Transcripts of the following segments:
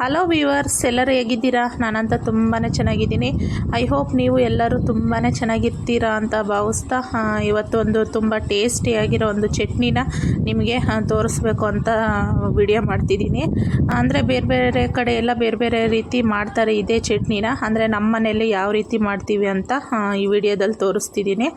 Hello viewers ಎಲ್ಲರೂ ಹೇಗಿದ್ದೀರಾ? ನಾನಂತ ತುಂಬಾ ಚೆನ್ನಾಗಿದ್ದೀನಿ. ಐ ಹೋಪ್ ನೀವು ಎಲ್ಲರೂ ತುಂಬಾ ಚೆನ್ನಾಗಿರ್ತೀರಾ ಅಂತ ಭಾವಿಸ್ತಾ ಇವತ್ತು ಒಂದು ತುಂಬ ಟೇಸ್ಟಿಯಾಗಿರೋ ಒಂದು ಚಟ್ನಿನ ನಿಮಗೆ ತೋರಿಸ್ಬೇಕು ಅಂತ ವಿಡಿಯೋ ಮಾಡ್ತಿದ್ದೀನಿ. ಅಂದರೆ ಬೇರೆ ಬೇರೆ ಕಡೆ ಎಲ್ಲ ಬೇರೆ ಬೇರೆ ರೀತಿ ಮಾಡ್ತಾರೆ ಇದೇ ಚಟ್ನಿನ. ಅಂದರೆ ನಮ್ಮ ಮನೆಯಲ್ಲಿ ಯಾವ ರೀತಿ ಮಾಡ್ತೀವಿ ಅಂತ ಈ ವಿಡಿಯೋದಲ್ಲಿ ತೋರಿಸ್ತಿದ್ದೀನಿ.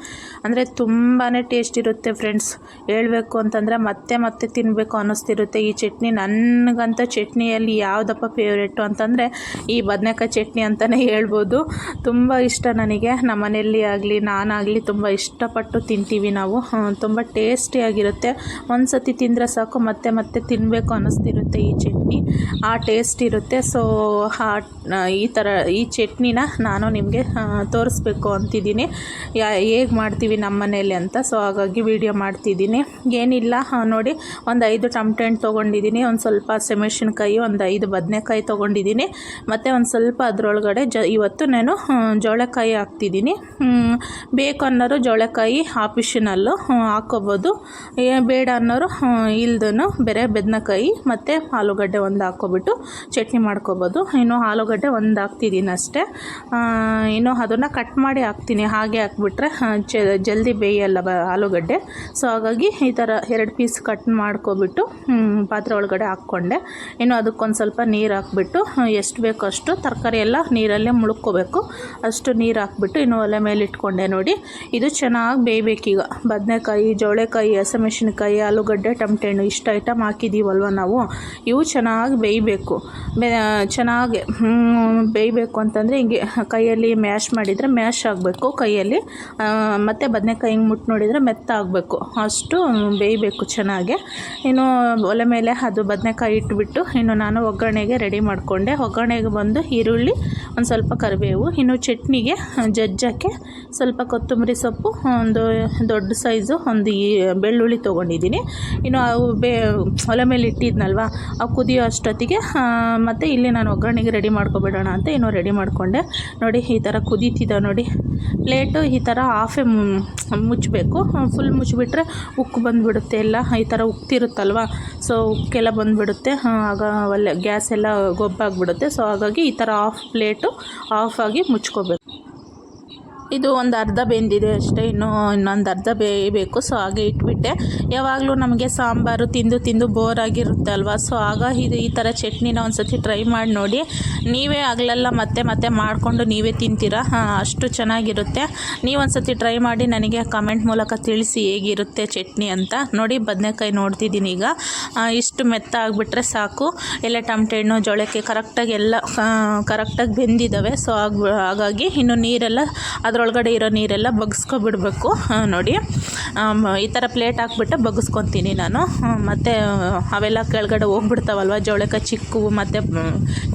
ಅಂದರೆ ತುಂಬಾ ಟೇಸ್ಟ್ ಇರುತ್ತೆ ಫ್ರೆಂಡ್ಸ್ ಹೇಳಬೇಕು ಅಂತಂದರೆ ಮತ್ತೆ ಮತ್ತೆ ತಿನ್ನಬೇಕು ಅನ್ನಿಸ್ತಿರುತ್ತೆ ಈ ಚಟ್ನಿ. ನನಗಂತ ಚಟ್ನಿಯಲ್ಲಿ ಯಾವುದಪ್ಪ ಫೇವ್ರೇಟು ಅಂತಂದರೆ ಈ ಬದನೆಕಾಯಿ ಚಟ್ನಿ ಅಂತಲೇ ಹೇಳ್ಬೋದು. ತುಂಬ ಇಷ್ಟ ನನಗೆ. ನಮ್ಮ ಮನೆಯಲ್ಲಿ ಆಗಲಿ, ನಾನಾಗಲಿ ತುಂಬ ಇಷ್ಟಪಟ್ಟು ತಿಂತೀವಿ ನಾವು. ತುಂಬ ಟೇಸ್ಟಿಯಾಗಿರುತ್ತೆ ಒಂದು ಸತಿ ತಿಂದರೆ ಸಾಕು, ಮತ್ತೆ ಮತ್ತೆ ತಿನ್ನಬೇಕು ಅನ್ನಿಸ್ತಿರುತ್ತೆ ಈ ಚಟ್ನಿ. ಆ ಟೇಸ್ಟ್ ಇರುತ್ತೆ. ಸೊ ಈ ಥರ ಈ ಚಟ್ನಿನ ನಾನು ನಿಮಗೆ ತೋರಿಸ್ಬೇಕು ಅಂತಿದ್ದೀನಿ. ಯಾ, ಹೇಗೆ ಮಾಡ್ತೀವಿ ನಮ್ಮ ಮನೆಯಲ್ಲಿ ಅಂತ. ಸೊ ಹಾಗಾಗಿ ವಿಡಿಯೋ ಮಾಡ್ತಿದ್ದೀನಿ. ಏನಿಲ್ಲ ನೋಡಿ, ಒಂದು ಐದು ಟಮಟೆ ಹಣ್ಣು ತೊಗೊಂಡಿದ್ದೀನಿ. ಒಂದು ಸ್ವಲ್ಪ ಹಸಿಮೆಣ್ಸಿನ್ಕಾಯಿ ಒಂದು ಐದು ಬದನೆಕಾಯಿ ತೊಗೊಂಡಿದ್ದೀನಿ. ಮತ್ತು ಒಂದು ಸ್ವಲ್ಪ ಅದರೊಳಗಡೆ ಜ, ಇವತ್ತು ನಾನು ಜೋಳಕಾಯಿ ಹಾಕ್ತಿದ್ದೀನಿ. ಬೇಕು ಅನ್ನೋರು ಜೋಳಕಾಯಿ ಆಫಿಷನಲ್ಲೂ ಹಾಕ್ಕೋಬೋದು ಏ, ಬೇಡ ಅನ್ನೋರು ಇಲ್ದೂ ಬೇರೆ ಬದನೆಕಾಯಿ ಮತ್ತು ಆಲೂಗಡ್ಡೆ ಒಂದು ಹಾಕ್ಕೊಬಿಟ್ಟು ಚಟ್ನಿ ಮಾಡ್ಕೋಬೋದು. ಇನ್ನು ಆಲೂಗಡ್ಡೆ ಒಂದು ಹಾಕ್ತಿದ್ದೀನಿ ಅಷ್ಟೇ. ಇನ್ನು ಅದನ್ನು ಕಟ್ ಮಾಡಿ ಹಾಕ್ತೀನಿ. ಹಾಗೆ ಹಾಕ್ಬಿಟ್ರೆ ಜಲ್ದಿ ಬೇಯಲ್ಲ ಬ, ಆಲೂಗಡ್ಡೆ. ಸೊ ಹಾಗಾಗಿ ಈ ಥರ ಎರಡು ಪೀಸ್ ಕಟ್ ಮಾಡ್ಕೊಬಿಟ್ಟು ಪಾತ್ರೆ ಒಳಗಡೆ ಹಾಕ್ಕೊಂಡೆ. ಇನ್ನು ಅದಕ್ಕೊಂದು ಸ್ವಲ್ಪ ನೀರು ಹಾಕ್ಬಿಟ್ಟು ಎಷ್ಟು ಬೇಕೋ ಅಷ್ಟು ತರಕಾರಿ ಎಲ್ಲ ನೀರಲ್ಲೇ ಮುಳುಕೋಬೇಕು ಅಷ್ಟು ನೀರು ಹಾಕ್ಬಿಟ್ಟು ಇನ್ನು ಒಲೆ ಮೇಲೆ ಇಟ್ಕೊಂಡೆ ನೋಡಿ. ಇದು ಚೆನ್ನಾಗಿ ಬೇಯಬೇಕೀಗ ಬದನೆಕಾಯಿ ಜವಳೆಕಾಯಿ ಹಸಿಮೆಣ್ಸಿನ್ಕಾಯಿ, ಆಲೂಗಡ್ಡೆ ಟಮಟೆ ಹಣ್ಣು ಇಷ್ಟು ಐಟಮ್ ಹಾಕಿದ್ದೀವಲ್ವ ನಾವು? ಇವು ಚೆನ್ನಾಗಿ ಬೇಯಬೇಕು. ಚೆನ್ನಾಗಿ ಬೇಯಬೇಕು ಅಂತಂದರೆ ಹಿಂಗೆ ಕೈಯಲ್ಲಿ ಮ್ಯಾಶ್ ಮಾಡಿದರೆ ಮ್ಯಾಶ್ ಆಗಬೇಕು ಕೈಯಲ್ಲಿ. ಮತ್ತು ಬದನೆಕಾಯಿ ಹಿಂಗೆ ಮುಟ್ಟು ನೋಡಿದರೆ ಮೆತ್ತ ಆಗಬೇಕು. ಅಷ್ಟು ಬೇಯಬೇಕು ಚೆನ್ನಾಗಿ. ಇನ್ನು ಒಲೆ ಮೇಲೆ ಅದು ಬದನೆಕಾಯಿ ಇಟ್ಬಿಟ್ಟು, ಇನ್ನು ನಾನು ಒಗ್ಗರಣೆಗೆ ರೆಡಿ ಮಾಡಿಕೊಂಡೆ. ಒಗ್ಗರಣೆಗೆ ಬಂದು ಈರುಳ್ಳಿ ಒಂದು ಸ್ವಲ್ಪ ಕರಿಬೇವು, ಇನ್ನು ಚಟ್ನಿಗೆ ಜಜ್ಜಕ್ಕೆ ಸ್ವಲ್ಪ ಕೊತ್ತಂಬರಿ ಸೊಪ್ಪು, ಒಂದು ದೊಡ್ಡ ಸೈಜು ಒಂದು ಈ ಬೆಳ್ಳುಳ್ಳಿ ತೊಗೊಂಡಿದ್ದೀನಿ. ಇನ್ನು ಅವು ಬೇ, ಒಲೆ ಮೇಲೆ ಇಟ್ಟಿದ್ನಲ್ವ, ಅವು ಕುದಿಯೋ ಅಷ್ಟೊತ್ತಿಗೆ ಮತ್ತು ಇಲ್ಲಿ ನಾನು ಒಗ್ಗರಣೆಗೆ ರೆಡಿ ಮಾಡ್ಕೊಬಿಡೋಣ ಅಂತ ಇನ್ನೂ ರೆಡಿ ಮಾಡಿಕೊಂಡೆ. ನೋಡಿ, ಈ ಥರ ಕುದೀತಿದ್ದ ನೋಡಿ. ಪ್ಲೇಟು ಈ ಥರ ಹಾಫೆ ಮುಚ್ಚಬೇಕು ಫುಲ್ ಮುಚ್ಚಿಬಿಟ್ರೆ ಉಕ್ಕು ಬಂದುಬಿಡುತ್ತೆ ಎಲ್ಲ. ಈ ಥರ ಉಕ್ತಿರುತ್ತಲ್ವ ಸೊ ಉಕ್ಕೆಲ್ಲ ಬಂದುಬಿಡುತ್ತೆ. ಆಗ ಒಳ್ಳೆ ಗ್ಯಾಸ್ ಎಲ್ಲ ಗೊಬ್ಬಾಗ್ಬಿಡುತ್ತೆ. ಸೊ ಹಾಗಾಗಿ ಈ ಥರ ಆಫ್ ಪ್ಲೇಟು ಆಫ್ ಆಗಿ ಮುಚ್ಕೋಬೇಕು. ಇದು ಒಂದು ಅರ್ಧ ಬೆಂದಿದೆ ಅಷ್ಟೇ, ಇನ್ನೂ ಇನ್ನೊಂದು ಅರ್ಧ ಬೇಯಬೇಕು. ಸೊ ಹಾಗೆ ಇಟ್ಬಿಟ್ಟೆ. ಯಾವಾಗಲೂ ನಮಗೆ ಸಾಂಬಾರು ತಿಂದು ತಿಂದು ಬೋರ್ ಆಗಿರುತ್ತೆ ಅಲ್ವಾ? ಸೊ ಆಗ ಇದು ಈ ಥರ ಚಟ್ನಿನ ಒಂದು ಸತಿ ಟ್ರೈ ಮಾಡಿ ನೋಡಿ. ನೀವೇ ಆಗಲೆಲ್ಲ, ಮತ್ತೆ ಮತ್ತೆ ಮಾಡಿಕೊಂಡು ನೀವೇ ತಿಂತೀರಾ? ಹಾಂ, ಅಷ್ಟು ಚೆನ್ನಾಗಿರುತ್ತೆ. ನೀವು ಒಂದು ಸತಿ ಟ್ರೈ ಮಾಡಿ ನನಗೆ ಕಮೆಂಟ್ ಮೂಲಕ ತಿಳಿಸಿ ಹೇಗಿರುತ್ತೆ ಚಟ್ನಿ ಅಂತ. ನೋಡಿ, ಬದನೆಕಾಯಿ ನೋಡ್ತಿದ್ದೀನಿ ಈಗ. ಇಷ್ಟು ಮೆತ್ತ ಆಗಿಬಿಟ್ರೆ ಸಾಕು. ಎಲ್ಲ ಟಮಟೆ ಹಣ್ಣು, ಜೋಳಕ್ಕೆ ಕರೆಕ್ಟಾಗಿ ಎಲ್ಲ ಕರೆಕ್ಟಾಗಿ ಬೆಂದಿದ್ದಾವೆ. ಸೊ ಹಾಗಾಗಿ ಇನ್ನು ನೀರೆಲ್ಲ ಅದರೊಳಗಡೆ ಇರೋ ನೀರೆಲ್ಲ ಬಗ್ಸ್ಕೊಬಿಡ್ಬೇಕು. ನೋಡಿ. ಈ ಥರ ಪ್ಲೇಟ್ ಹಾಕ್ಬಿಟ್ಟು ಬಗ್ಸ್ಕೊತೀನಿ ನಾನು. ಮತ್ತು ಅವೆಲ್ಲ ಕೆಳಗಡೆ ಹೋಗ್ಬಿಡ್ತಾವಲ್ವ? ಜೋಳಕಾಯಿ ಚಿಕ್ಕು ಮತ್ತು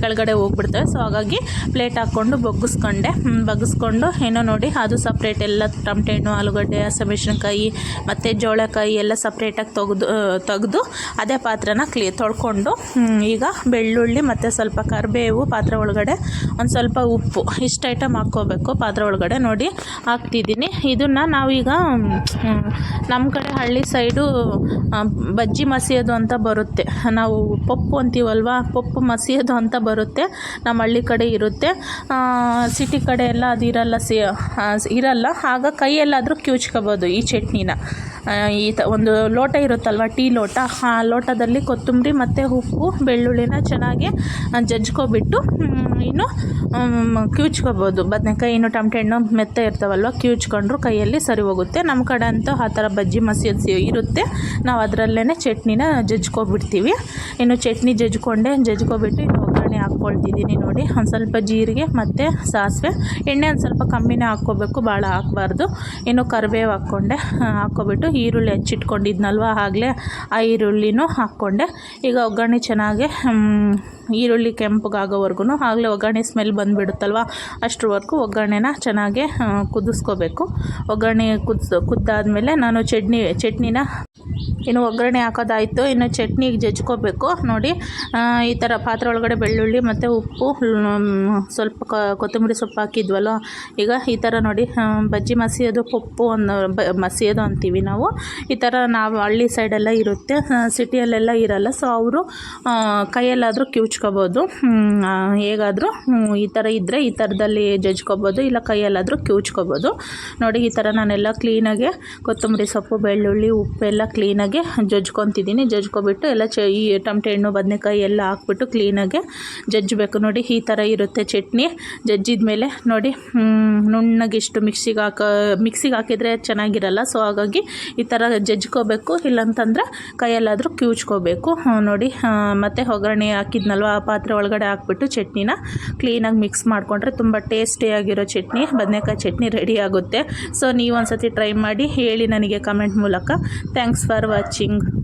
ಕೆಳಗಡೆ ಹೋಗ್ಬಿಡ್ತವೆ. ಸೊ ಹಾಗಾಗಿ ಪ್ಲೇಟ್ ಹಾಕ್ಕೊಂಡು ಬಗ್ಗಿಸ್ಕೊಂಡೆ ಬಗ್ಸ್ಕೊಂಡು ಏನೋ ನೋಡಿ, ಅದು ಸಪ್ರೇಟ್ ಎಲ್ಲ ಟಮಟೆ ಹಣ್ಣು ಆಲೂಗಡ್ಡೆ, ಹಸಿಮೆಣ್ಸಿನ್ಕಾಯಿ, ಮತ್ತು ಜೋಳಕಾಯಿ ಎಲ್ಲ ಸಪ್ರೇಟಾಗಿ ತೆಗೆದು ತೆಗೆದು ಅದೇ ಪಾತ್ರೆನ ಕ್ಲೀ, ತೊಳ್ಕೊಂಡು ಈಗ ಬೆಳ್ಳುಳ್ಳಿ ಮತ್ತು ಸ್ವಲ್ಪ ಕರಿಬೇವು, ಪಾತ್ರೆ ಒಳಗಡೆ ಒಂದು ಸ್ವಲ್ಪ ಉಪ್ಪು. ಇಷ್ಟು ಐಟಮ್ ಹಾಕ್ಕೋಬೇಕು ಪಾತ್ರೆ ಒಳಗಡೆ, ನೋಡಿ. ಹಾಕ್ತಿದ್ದೀನಿ. ಇದನ್ನು ನಾವೀಗ ನಮ್ಮ ಕಡೆ ಹಳ್ಳಿ ಸೈಡು ಬಜ್ಜಿ ಮಸಿಯೋದು ಅಂತ ಬರುತ್ತೆ. ನಾವು ಪಪ್ಪು ಅಂತೀವಲ್ವ, ಪಪ್ಪು ಮಸಿಯೋದು ಅಂತ ಬರುತ್ತೆ. ನಮ್ಮ ಹಳ್ಳಿ ಕಡೆ ಇರುತ್ತೆ. ಸಿಟಿ ಕಡೆ ಎಲ್ಲ ಅದು ಇರಲ್ಲ ಸಿ ಇರಲ್ಲ. ಆಗ ಕೈಯಲ್ಲಾದರೂ ಕ್ಯೂಚ್ಕೋಬೋದು ಈ ಚಟ್ನಿನ. ಈ ತ, ಒಂದು ಲೋಟ ಇರುತ್ತಲ್ವ, ಟೀ ಲೋಟ, ಆ ಲೋಟದಲ್ಲಿ ಕೊತ್ತಂಬರಿ ಮತ್ತು ಉಪ್ಪು, ಬೆಳ್ಳುಳ್ಳಿನ ಚೆನ್ನಾಗಿ ಜಜ್ಕೋಬಿಟ್ಟು ಇನ್ನು ಕ್ಯೂಚ್ಕೋಬೋದು. ಬದನೆಕಾಯಿ, ಇನ್ನು ಟಮಟೆ, ಹಣ್ಣು ಮೆತ್ತ ಇರ್ತಾವಲ್ವ ಕ್ಯೂಚ್ಕೊಂಡ್ರು ಕೈಯಲ್ಲಿ ಸರಿ ಹೋಗುತ್ತೆ. ನಮ್ಮ ಕಡೆ ಅಂತೂ ಆ ಥರ ಬಜ್ಜಿ ಮಸಿ ಇರುತ್ತೆ. ನಾವು ಅದರಲ್ಲೇ ಚಟ್ನಿನ ಜಜ್ಕೊಬಿಡ್ತೀವಿ. ಇನ್ನು ಚಟ್ನಿ ಜಜ್ಕೊಂಡೆ, ಜಜ್ಕೊಬಿಟ್ಟು ಒಗ್ಗರಣೆ ಹಾಕ್ಕೊಳ್ತಿದ್ದೀನಿ ನೋಡಿ. ಒಂದು ಸ್ವಲ್ಪ ಜೀರಿಗೆ ಮತ್ತು ಸಾಸಿವೆ. ಎಣ್ಣೆ ಒಂದು ಸ್ವಲ್ಪ ಕಮ್ಮಿನೇ ಹಾಕ್ಕೋಬೇಕು ಭಾಳ ಹಾಕ್ಬಾರ್ದು. ಇನ್ನು ಕರಿಬೇವು ಹಾಕ್ಕೊಂಡೆ. ಹಾಕ್ಕೊಬಿಟ್ಟು ಈರುಳ್ಳಿ ಹಚ್ಚಿಟ್ಕೊಂಡಿದ್ನಲ್ವ? ಆಗಲೇ ಆ ಈರುಳ್ಳಿನೂ ಹಾಕ್ಕೊಂಡೆ. ಈಗ ಒಗ್ಗರಣೆ ಚೆನ್ನಾಗಿ ಈರುಳ್ಳಿ ಕೆಂಪಗಾಗೋವರೆಗೂ ಆಗಲೇ ಒಗ್ಗರಣೆ ಸ್ಮೆಲ್ ಬಂದುಬಿಡುತ್ತಲ್ವ? ಅಷ್ಟರವರೆಗೂ ಒಗ್ಗರಣೆನ ಚೆನ್ನಾಗಿ ಕುದಿಸ್ಕೋಬೇಕು. ಒಗ್ಗರಣೆ ಕುದಿಸ್, ಕುದ್ದಾದಮೇಲೆ ನಾನು ಚಟ್ನಿ, ಚಟ್ನಿನ ಇನ್ನು ಒಗ್ಗರಣೆ ಹಾಕೋದಾಯಿತು. ಇನ್ನು ಚಟ್ನಿಗೆ ಜಜ್ಕೋಬೇಕು. ನೋಡಿ ಈ ಥರ ಪಾತ್ರೆ ಒಳಗಡೆ ಬೆಳ್ಳುಳ್ಳಿ ಮತ್ತು ಉಪ್ಪು ಸ್ವಲ್ಪ ಕೊತ್ತಂಬರಿ ಸೊಪ್ಪು ಹಾಕಿದ್ವಲ್ಲ, ಈಗ ಈ ಥರ ನೋಡಿ ಬಜ್ಜಿ ಮಸಿಯೋದು ಪಪ್ಪು ಅನ್ನೋ ಮಸಿಯೋದು ಅಂತೀವಿ ನಾವು. ಈ ಥರ ನಾವು ಹಳ್ಳಿ ಸೈಡೆಲ್ಲ ಇರುತ್ತೆ. ಸಿಟಿಯಲ್ಲೆಲ್ಲ ಇರಲ್ಲ. ಸೊ ಅವರು ಕೈಯಲ್ಲಾದರೂ ಕಿವುಚ್ಕೋಬೋದು. ಹೇಗಾದರೂ ಈ ಥರ ಇದ್ದರೆ ಈ ಥರದಲ್ಲಿ ಜಜ್ಕೋಬೋದು. ಇಲ್ಲ ಕೈಯಲ್ಲಾದರೂ ಕಿವುಚ್ಕೋಬೋದು. ನೋಡಿ, ಈ ಥರ ನಾನೆಲ್ಲ ಕ್ಲೀನಾಗೆ ಕೊತ್ತಂಬರಿ ಸೊಪ್ಪು, ಬೆಳ್ಳುಳ್ಳಿ, ಉಪ್ಪೆಲ್ಲ ಕ್ಲೀನಾಗೆ ಜಜ್ಕೊತಿದ್ದೀನಿ. ಜಜ್ಕೊಬಿಟ್ಟು ಎಲ್ಲ ಚ ಈ ಟಮಟೆ ಹಣ್ಣು, ಬದನೆಕಾಯಿ ಎಲ್ಲ ಹಾಕ್ಬಿಟ್ಟು ಕ್ಲೀನಾಗೆ ಜಜ್ಜಬೇಕು. ನೋಡಿ ಈ ಥರ ಇರುತ್ತೆ ಚಟ್ನಿ. ಜಜ್ಜಿದ ಮೇಲೆ ನೋಡಿ ನುಣ್ಣಗೆ ನುಣ್ಣಗಿಷ್ಟು ಮಿಕ್ಸಿಗೆ ಹಾಕ, ಮಿಕ್ಸಿಗೆ ಹಾಕಿದರೆ ಚೆನ್ನಾಗಿರಲ್ಲ. ಸೊ ಹಾಗಾಗಿ ಈ ಥರ ಜಜ್ಕೋಬೇಕು. ಇಲ್ಲಂತಂದ್ರೆ ಕೈಯಲ್ಲಾದರೂ ಕ್ಯೂಚ್ಕೋಬೇಕು. ನೋಡಿ ಮತ್ತು ಮತ್ತೆ ಒಗ್ಗರಣೆ ಹಾಕಿದ್ನಲ್ವ? ಆ ಪಾತ್ರೆ ಒಳಗಡೆ ಹಾಕ್ಬಿಟ್ಟು ಚಟ್ನಿನ ಕ್ಲೀನಾಗಿ ಮಿಕ್ಸ್ ಮಾಡಿಕೊಂಡ್ರೆ ತುಂಬ ಟೇಸ್ಟಿಯಾಗಿರೋ ಚಟ್ನಿ. ಬದನೆಕಾಯಿ ಚಟ್ನಿ ರೆಡಿ ಆಗುತ್ತೆ. ಸೊ ನೀವು ಒಂದ್ಸತಿ ಟ್ರೈ ಮಾಡಿ ಹೇಳಿ ನನಗೆ ಕಮೆಂಟ್ ಮೂಲಕ. Thanks for watching watching.